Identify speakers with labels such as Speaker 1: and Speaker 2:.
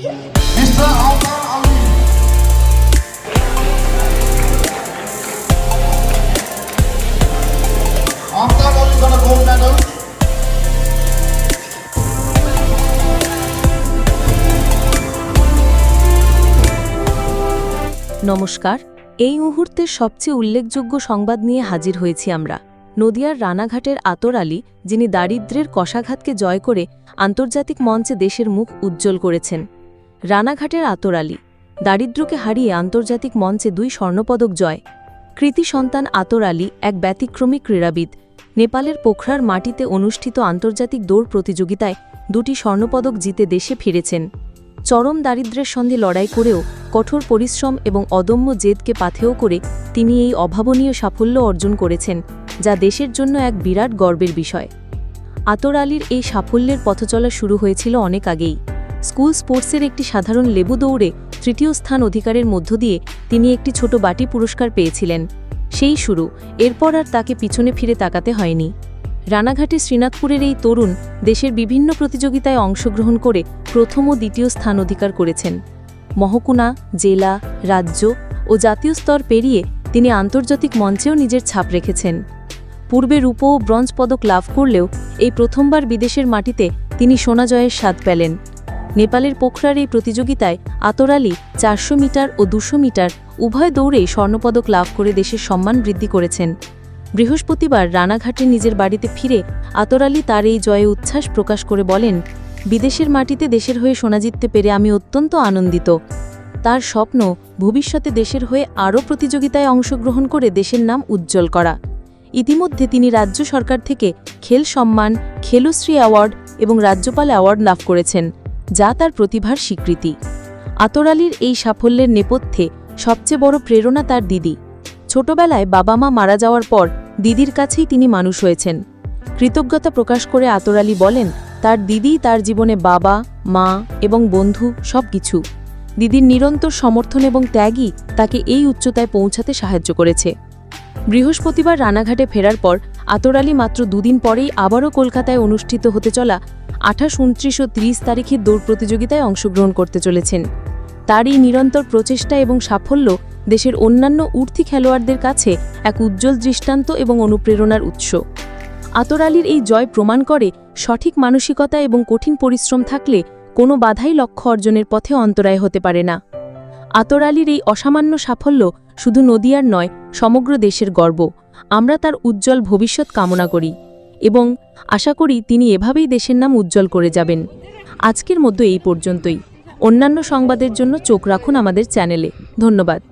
Speaker 1: নমস্কার। এই মুহূর্তের সবচেয়ে উল্লেখযোগ্য সংবাদ নিয়ে হাজির হয়েছি আমরা। নদিয়ার রানাঘাটের আতর আলী, যিনি দারিদ্র্যের কষাঘাতকে জয় করে আন্তর্জাতিক মঞ্চে দেশের মুখ উজ্জ্বল করেছেন। রানাঘাটের আতর আলী। দারিদ্র্যকে হারিয়ে আন্তর্জাতিক মঞ্চে দুই স্বর্ণপদক জয়। কৃতি সন্তান আতর আলী এক ব্যতিক্রমী ক্রীড়াবিদ। নেপালের পোখরার মাটিতে অনুষ্ঠিত আন্তর্জাতিক দৌড় প্রতিযোগিতায় দুটি স্বর্ণপদক জিতে দেশে ফিরেছেন। চরম দারিদ্র্যের সঙ্গে লড়াই করেও কঠোর পরিশ্রম এবং অদম্য জেদকে পাথেয় করে তিনি এই অভাবনীয় সাফল্য অর্জন করেছেন, যা দেশের জন্য এক বিরাট গর্বের বিষয়। আতর আলীর এই সাফল্যের পথচলা শুরু হয়েছিল অনেক আগেই। স্কুল স্পোর্টসের একটি সাধারণ লেবু দৌড়ে তৃতীয় স্থান অধিকারের মধ্য দিয়ে তিনি একটি ছোট বাটি পুরস্কার পেয়েছিলেন। সেই শুরু, এরপর আর তাকে পিছনে ফিরে তাকাতে হয়নি। রানাঘাটে শ্রীনাথপুরের এই তরুণ দেশের বিভিন্ন প্রতিযোগিতায় অংশগ্রহণ করে প্রথম ও দ্বিতীয় স্থান অধিকার করেছেন। মহকুনা জেলা, রাজ্য ও জাতীয় স্তর পেরিয়ে তিনি আন্তর্জাতিক মঞ্চেও নিজের ছাপ রেখেছেন। পূর্বে রূপো ও ব্রঞ্জ পদক লাভ করলেও এই প্রথমবার বিদেশের মাটিতে তিনি সোনা জয়ের স্বাদ পেলেন। নেপালের পোখরার এই প্রতিযোগিতায় আতর আলী চারশো মিটার ও দুশো মিটার উভয় দৌড়েই স্বর্ণপদক লাভ করে দেশের সম্মান বৃদ্ধি করেছেন। বৃহস্পতিবার রানাঘাটে নিজের বাড়িতে ফিরে আতর তার এই জয়ে উচ্ছ্বাস প্রকাশ করে বলেন, বিদেশের মাটিতে দেশের হয়ে সোনা জিততে পেরে আমি অত্যন্ত আনন্দিত। তার স্বপ্ন ভবিষ্যতে দেশের হয়ে আরও প্রতিযোগিতায় অংশগ্রহণ করে দেশের নাম উজ্জ্বল করা। ইতিমধ্যে তিনি রাজ্য সরকার থেকে খেল সম্মান, খেলশ্রী অ্যাওয়ার্ড এবং রাজ্যপাল অ্যাওয়ার্ড লাভ করেছেন। যা তার প্রতিভার স্বীকৃতি। আতর এই সাফল্যের নেপথ্যে সবচেয়ে বড় প্রেরণা তার দিদি। ছোটবেলায় বাবা মা মারা যাওয়ার পর দিদির কাছেই তিনি মানুষ হয়েছেন। কৃতজ্ঞতা প্রকাশ করে আতর বলেন, তার দিদি তার জীবনে বাবা, মা এবং বন্ধু সব কিছু দিদির নিরন্তর সমর্থন এবং ত্যাগই তাকে এই উচ্চতায় পৌঁছাতে সাহায্য করেছে। বৃহস্পতিবার রানাঘাটে ফেরার পর আতর মাত্র দুদিন পরেই আবারও কলকাতায় অনুষ্ঠিত হতে চলা আঠাশ, উনত্রিশ ও ত্রিশ তারিখের দৌড় প্রতিযোগিতায় অংশগ্রহণ করতে চলেছেন। তার এই নিরন্তর প্রচেষ্টা এবং সাফল্য দেশের অন্যান্য উর্থি খেলোয়াড়দের কাছে এক উজ্জ্বল দৃষ্টান্ত এবং অনুপ্রেরণার উৎস। আতর আলীর এই জয় প্রমাণ করে সঠিক মানসিকতা এবং কঠিন পরিশ্রম থাকলে কোনো বাধাই লক্ষ্য অর্জনের পথে অন্তরায় হতে পারে না। আতর আলীর এই অসামান্য সাফল্য শুধু নদিয়ার নয়, সমগ্র দেশের গর্ব। আমরা তার উজ্জ্বল ভবিষ্যৎ কামনা করি। এবং আশা করি তিনি এভাবেই দেশের নাম উজ্জ্বল করে যাবেন। আজকের মধ্যে এই পর্যন্তই। অন্যান্য সংবাদের জন্য চোখ রাখুন আমাদের চ্যানেলে। ধন্যবাদ।